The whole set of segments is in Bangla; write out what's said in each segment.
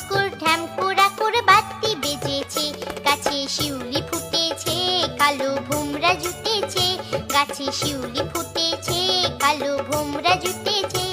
স্কুল ঠ্যামকুড়া করে বাতি বেজেছে। গাছে শিউলি ফুটেছে, কালো ভোমরা জুটেছে। গাছে শিউলি ফুটেছে, কালো ভোমরা জুটেছে।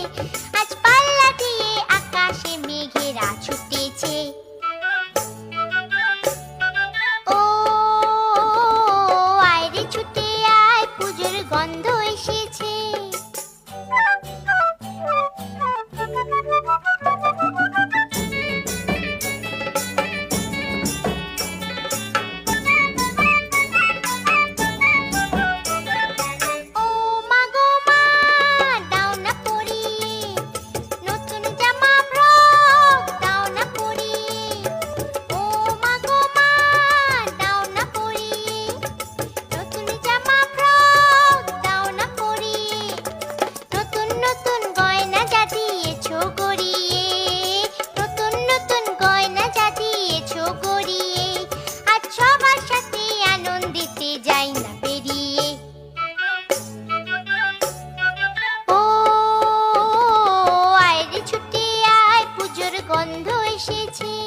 一起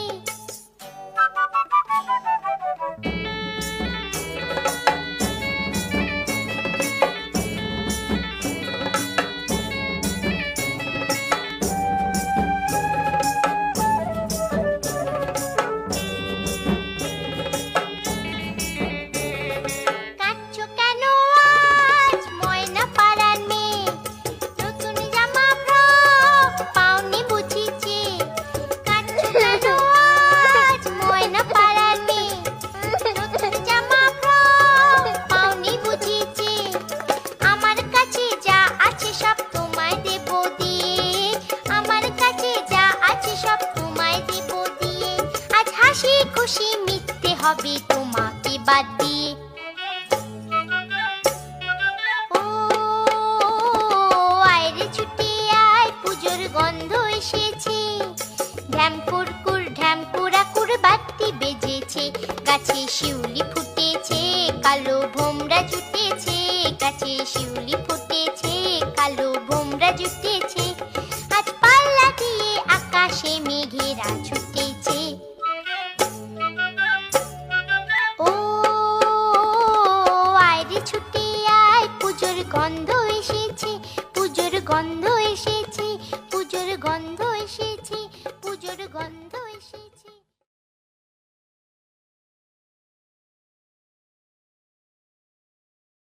হেসে মিথ্যে হবে তোমাকে বাদ দিয়ে। ও আয়রে ছুটে আয়, পুজোর গন্ধ এসেছে। ঢ্যামপুর কুর ঢ্যামপুরা কুর বাতি বেজেছে। গাছে শিউলি ফুটেছে, কালো ভোমরা জুটেছে। গাছে শিউলি ফুটেছে, কালো ভোমরা জুটেছে। গন্ধ এসে